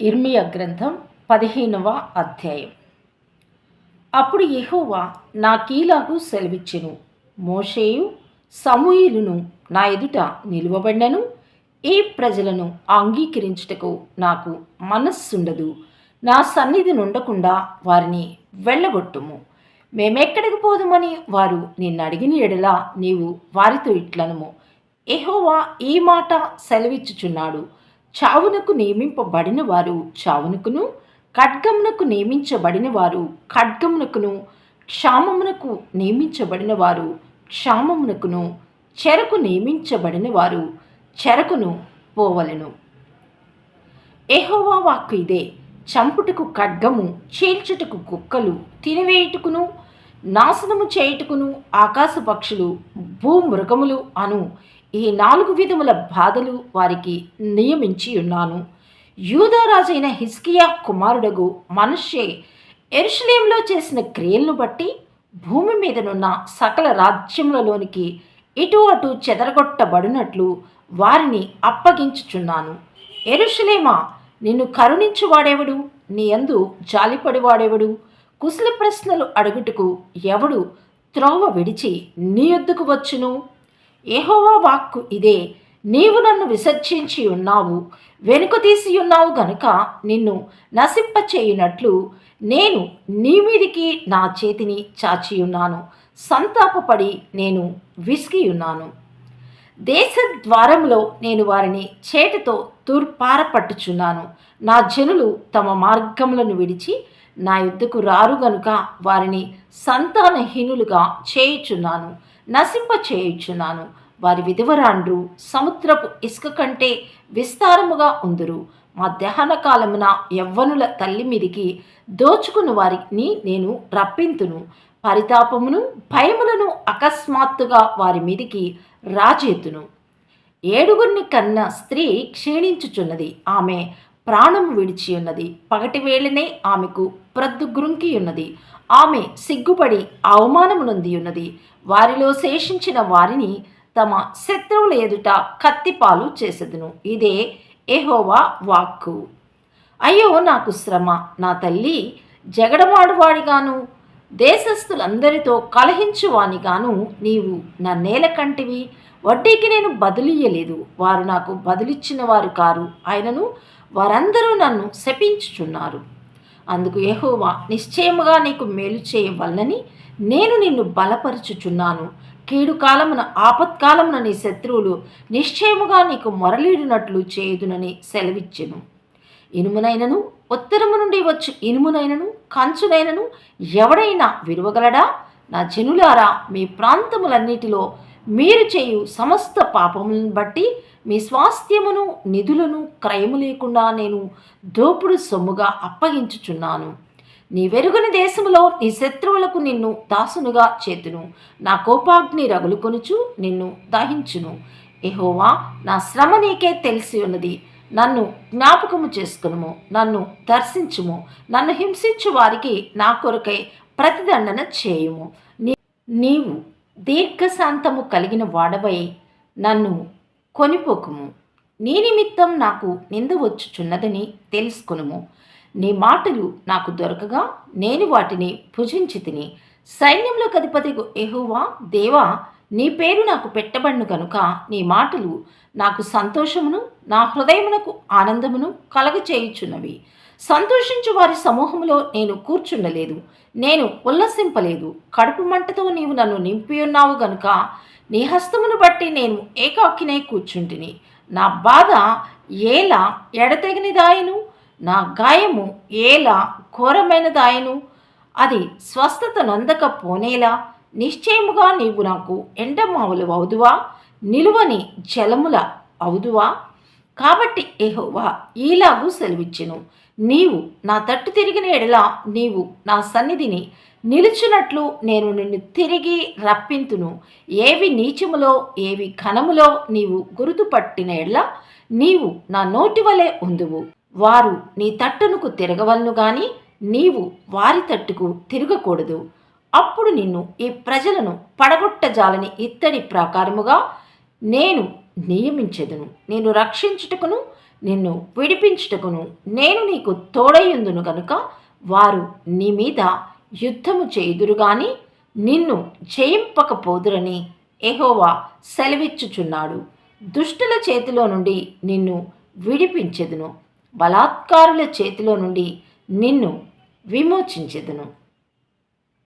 ఇర్మియా గ్రంథం పదిహేనవ అధ్యాయం. అప్పుడు యెహోవా నాకీలాగు సెలవిచ్చెను. మోషేయు సమూయిలును నా ఎదుట నిలువబడినను. ఈ ప్రజలను అంగీకరించుటకు నాకు మనస్సుండదు. నా సన్నిధి నుండకుండా వారిని వెళ్ళగొట్టుము. మేమెక్కడికి పోదుమని వారు నిన్ను అడిగిన ఎడలా నీవు వారితో ఇట్లనము. ఎహోవా ఈ మాట సెలవిచ్చుచున్నాడు. చావునకు నియమింపబడిన వారు చావునకును ఖడ్గమునకు నియమించబడిన వారు ఖడ్గమునకును క్షామమునకు నియమించబడిన వారు క్షామమునకును చెరకు నియమించబడిన వారు చెరకును పోవలెను. ఎహోవా వాక్కు ఇదే చంపుటకు ఖడ్గము చీల్చుటకు కుక్కలు తినివేయుటకును నాశనము చేయుటకును ఆకాశ పక్షులు భూమృగములు అను ఈ నాలుగు విధముల బాధలు వారికి నియమించి ఉన్నాను. యూదరాజైన హిస్కియా కుమారుడగు మనుష్యే ఎరుషలేంలో చేసిన క్రియలను బట్టి భూమి మీదనున్న సకల రాజ్యములలోనికి ఇటు అటు చెదరగొట్టబడినట్లు వారిని అప్పగించుచున్నాను. ఎరుషలేమా నిన్ను కరుణించువాడేవడు? నీ యందు జాలిపడివాడేవడు? కుశల ప్రశ్నలు అడుగుటకు ఎవడు త్రోవ విడిచి నీ యొద్దకు వచ్చును? ఏహోవా వాక్కు ఇదే. నీవు నన్ను విసర్జించి ఉన్నావు. వెనుక తీసి ఉన్నావు గనుక నిన్ను నశింపచేయునట్లు నేను నీ మీదికి నా చేతిని చాచి ఉన్నాను. సంతాపపడి నేను విసిగి ఉన్నాను. దేశ ద్వారంలో నేను వారిని చేతితో తూర్పారపట్టుచున్నాను. నా జనులు తమ మార్గములను విడిచి నా యుద్ధకు రారు గనుక వారిని సంతానహీనులుగా చేయుచున్నాను. నశింప చేయుచున్నాను వారి విధవరాండ్రు సముద్రపు ఇసుక కంటే విస్తారముగా ఉందురు. మధ్యాహ్న కాలమున యవ్వనుల తల్లి మీదికి దోచుకుని వారిని నేను రప్పింతును. పరితాపమును భయములను అకస్మాత్తుగా వారి మీదికి రాజెత్తును ఏడుగురిని కన్న స్త్రీ క్షీణించుచున్నది. ఆమె ప్రాణము విడిచి ఉన్నది పగటి వేళనే ఆమెకు ప్రద్దుగ్రుంకి ఉన్నది ఆమె సిగ్గుపడి అవమానమునుంది ఉన్నది వారిలో శేషించిన వారిని తమ శత్రువుల ఎదుట కత్తిపాలు చేసెదును. ఇదే ఎహోవా వాక్కు. అయ్యో నాకు శ్రమ. నా తల్లి జగడమాడువాడిగాను. దేశస్థులందరితో కలహించువానిగాను నీవు నా నేల కంటివి. వడ్డీకి నేను బదిలీయలేదు వారు నాకు బదులిచ్చిన వారు కారు. ఆయనను వారందరూ నన్ను శపించుచున్నారు. అందుకు యెహోవా నిశ్చయముగా నీకు మేలు చేయవలనని నేను నిన్ను బలపరుచుచున్నాను. కీడు కాలమున ఆపత్కాలమున నీ శత్రువులు నిశ్చయముగా నీకు మొరలీడినట్లు చేయుదునని సెలవిచ్చెను. ఇనుమునైనను ఉత్తరము నుండి వచ్చు ఇనుమునైనను కంచునైనను ఎవడైనా విరువగలడా నా జనులారా మీ ప్రాంతములన్నిటిలో మీరు చేయు సమస్త పాపములను బట్టి మీ స్వాస్థ్యమును నిధులను క్రయము లేకుండా నేను దోపుడు సొమ్ముగా అప్పగించుచున్నాను. నీ వెరుగని దేశములో నీ శత్రువులకు నిన్ను దాసునుగా చేతును. నా కోపాగ్ని రగులుకొనుచు నిన్ను దహించును. ఎహోవా నా శ్రమ నీకే తెలిసి ఉన్నది. నన్ను జ్ఞాపకము చేసుకునుము నన్ను దర్శించుము నన్ను హింసించు వారికి నా కొరకై ప్రతిదండన చేయుము. నీవు దీర్ఘశాంతము కలిగిన వాడవై నన్ను కొనిపోకుము. నీ నిమిత్తం నాకు నింద వచ్చుచున్నదని తెలుసుకునుము. నీ మాటలు నాకు దొరకగా నేను వాటిని భుజించి తిని సైన్యంలో అధిపతి ఎహువా దేవా నీ పేరు నాకు పెట్టబడును గనుక నీ మాటలు నాకు సంతోషమును నా హృదయమునకు ఆనందమును కలగచేయుచున్నవి. సంతోషించు వారి సమూహంలో నేను కూర్చుండలేదు నేను ఉల్లసింపలేదు. కడుపు మంటతో నీవు నన్ను నింపి ఉన్నావు గనుక నీ హస్తమును బట్టి నేను ఏకాకినే కూర్చుంటిని. నా బాధ ఏలా ఎడతెగనిదాయను? నా గాయము ఏలా ఘోరమైనదాయను? అది స్వస్థత నొందక పోనేలా? నిశ్చయముగా నీవు నాకు ఎండమావులు అవుదువా? నిలువని జలముల అవుదువా? కాబట్టి ఎహోవా ఈలాగు సెలవిచ్చెను. నీవు నా తట్టు తిరిగిన ఎడల నీవు నా సన్నిధిని నిలుచున్నట్లు నేను నిన్ను తిరిగి రప్పింతును. ఏవి నీచములో ఏవి ఘనములో నీవు గుర్తుపట్టిన ఎడల నీవు నా నోటి వలె ఉందువు. వారు నీ తట్టునకు తిరగవలను గాని నీవు వారి తట్టుకు తిరగకూడదు. అప్పుడు నిన్ను ఈ ప్రజలను పడగొట్టజాలని ఇత్తడి ప్రాకారముగా నేను నియమించెదను. నేను రక్షించుటకును నిన్ను విడిపించుటకును నేను నీకు తోడయుందును గనుక వారు నీ మీద యుద్ధము చేయుదురు గాని నిన్ను జయింపకపోదురని ఎహోవా సెలవిచ్చుచున్నాడు. దుష్టుల చేతిలో నుండి నిన్ను విడిపించెదును. బలాత్కారుల చేతిలో నుండి నిన్ను విమోచించెదను.